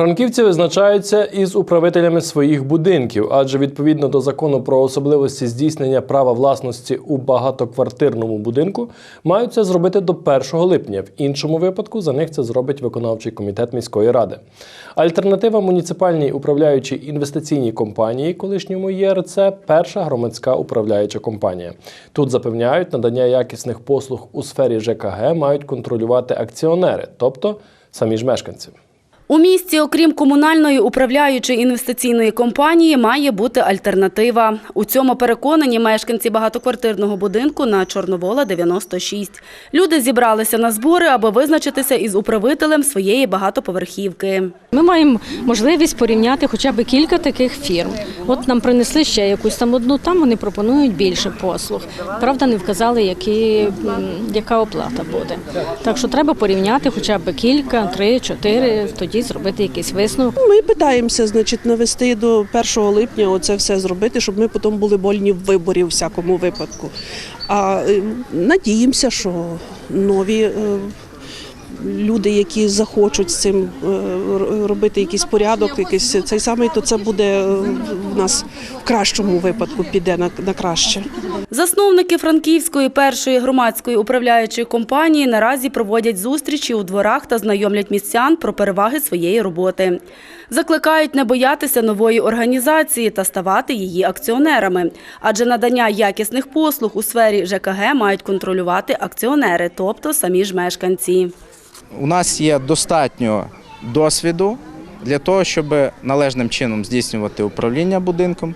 Франківці визначаються із управителями своїх будинків, адже відповідно до закону про особливості здійснення права власності у багатоквартирному будинку мають це зробити до 1 липня. В іншому випадку за них це зробить виконавчий комітет міської ради. Альтернатива муніципальній управляючій інвестиційній компанії, колишньому ЄРЦ, перша громадська управляюча компанія. Тут запевняють, надання якісних послуг у сфері ЖКГ мають контролювати акціонери, тобто самі ж мешканці. У місті, окрім комунальної управляючої інвестиційної компанії, має бути альтернатива. У цьому переконані мешканці багатоквартирного будинку на Чорновола 96. Люди зібралися на збори, аби визначитися із управителем своєї багатоповерхівки. Ми маємо можливість порівняти хоча б кілька таких фірм. От нам принесли ще якусь там одну, там вони пропонують більше послуг. Правда, не вказали, які, яка оплата буде. Так що треба порівняти хоча б кілька, три, чотири, тоді зробити якийсь висновок. Ми питаємося, значить, навести до 1 липня оце все зробити, щоб ми потім були вольні в виборі у всякому випадку. А е, надіємося, що нові е, люди, які захочуть з цим е, робити якийсь порядок, якийсь цей самий, то це буде е, в нас в кращому випадку піде на, на краще. Засновники Франківської першої громадської управляючої компанії наразі проводять зустрічі у дворах та знайомлять містян про переваги своєї роботи. Закликають не боятися нової організації та ставати її акціонерами, адже надання якісних послуг у сфері ЖКГ мають контролювати акціонери, тобто самі ж мешканці. У нас є достатньо досвіду для того, щоб належним чином здійснювати управління будинком.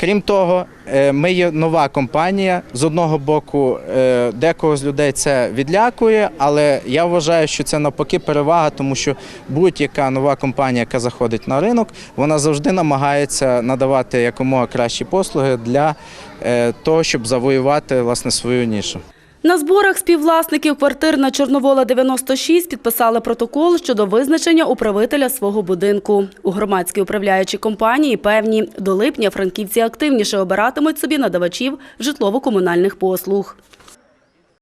Крім того, е, ми є нова компанія. З одного боку, е, декого з людей це відлякує, але я вважаю, що це навпаки перевага, тому що будь-яка нова компанія, яка заходить на ринок, вона завжди намагається надавати якомога кращі послуги для е, того, щоб завоювати власне свою нішу. На зборах співвласників квартир на Чорновола 96 підписали протокол щодо визначення управителя свого будинку. У громадській управляючій компанії певні, до липня франківці активніше обиратимуть собі надавачів житлово-комунальних послуг.